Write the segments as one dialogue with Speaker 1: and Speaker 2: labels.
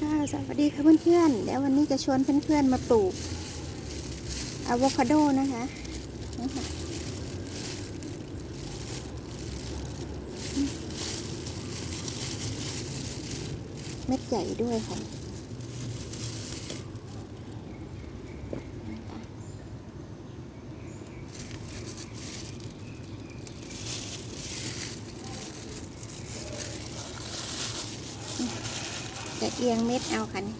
Speaker 1: ค่ะสวัสดีค่ะเพื่อนๆเดี๋ยววันนี้จะชวนเพื่อนๆมาปลูกอะโวคาโดนะคะนี่ค่ะเม็ดใหญ่ด้วยค่ะ จะเอียงเม็ดเอาค่ะนี่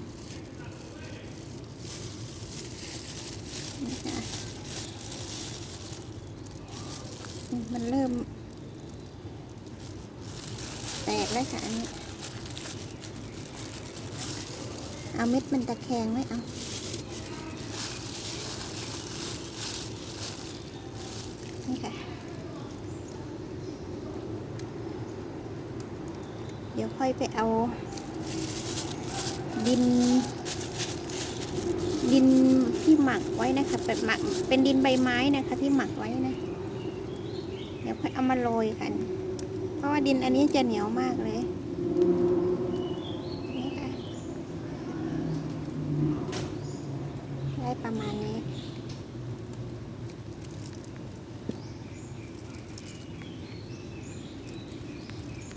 Speaker 1: มันเริ่ม แตกแล้วค่ะอันนี้ เอาเม็ดมันตะแคงไหมเอานี่ค่ะ เดี๋ยวค่อยไปเอา ดิน ดินที่หมักไว้นะคะเป็นหมักเป็นดินใบไม้นะคะ ที่หมักไว้นะ เดี๋ยวค่อยเอามาโรยกัน เพราะว่าดินอันนี้จะเหนียวมากเลยนี่ค่ะได้ประมาณนี้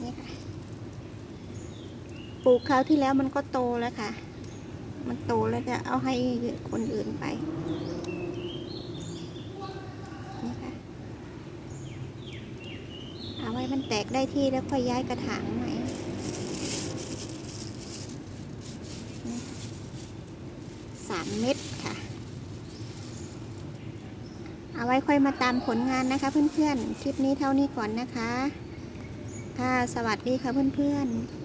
Speaker 1: นี่ค่ะ ปลูกคราวที่แล้วมันก็โตแล้วค่ะ มันโตแล้วจะเอาให้คนอื่นไปนี่ค่ะเอาไว้มันแตกได้ที่แล้วค่อยย้ายกระถางใหม่สามเม็ดค่ะ เอาไว้ค่อยมาตามผลงานนะคะเพื่อนๆ คลิปนี้เท่านี้ก่อนนะคะ ค่ะ สวัสดีค่ะเพื่อนๆ